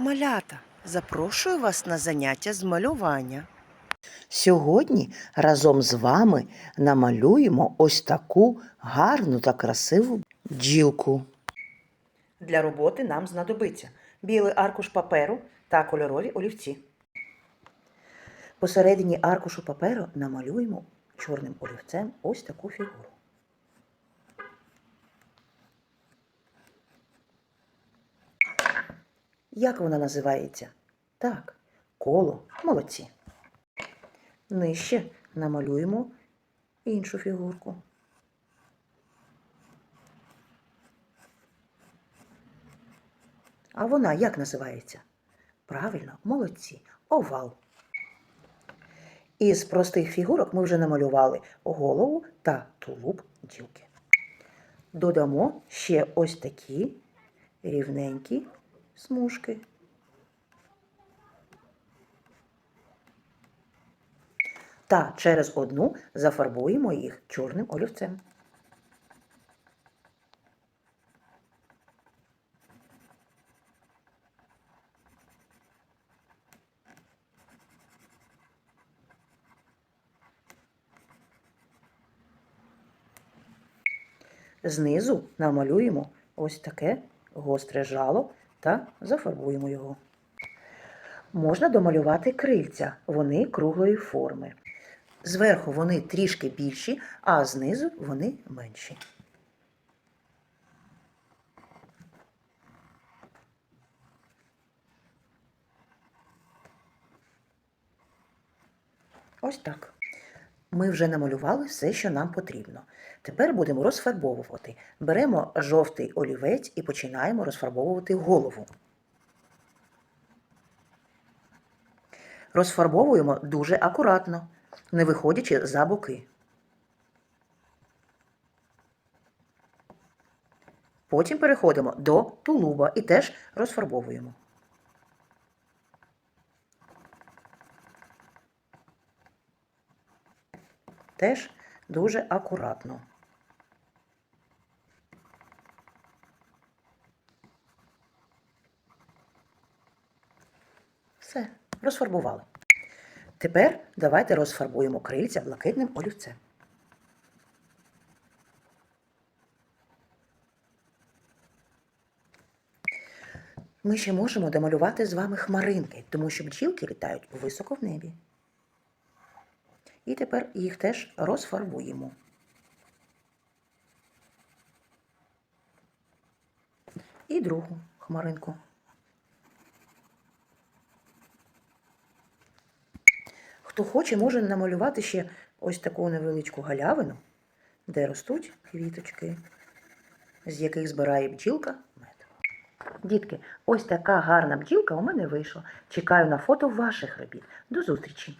Малята, запрошую вас на заняття з малювання. Сьогодні разом з вами намалюємо ось таку гарну та красиву бджілку. Для роботи нам знадобиться білий аркуш паперу та кольорові олівці. Посередині аркушу паперу намалюємо чорним олівцем ось таку фігуру. Як вона називається? Так, коло. Молодці. Нижче намалюємо іншу фігурку. А вона як називається? Правильно, молодці. Овал. Із простих фігурок ми вже намалювали голову та тулуб ділки. Додамо ще ось такі рівненькі смужки. Та через одну зафарбуємо їх чорним олівцем. Знизу намалюємо ось таке гостре жало та зафарбуємо його. Можна домалювати крильця, вони круглої форми. Зверху вони трішки більші, а знизу вони менші. Ось так. Ми вже намалювали все, що нам потрібно. Тепер будемо розфарбовувати. Беремо жовтий олівець і починаємо розфарбовувати голову. Розфарбовуємо дуже акуратно, не виходячи за боки. Потім переходимо до тулуба і теж розфарбовуємо. Теж дуже акуратно. Все, розфарбували. Тепер давайте розфарбуємо крильця блакитним олівцем. Ми ще можемо домалювати з вами хмаринки, тому що бджілки літають високо в небі. І тепер їх теж розфарбуємо. І другу хмаринку. Хто хоче, може намалювати ще ось таку невеличку галявину, де ростуть квіточки, з яких збирає бджілка мед. Дітки, ось така гарна бджілка у мене вийшла. Чекаю на фото ваших робіт. До зустрічі!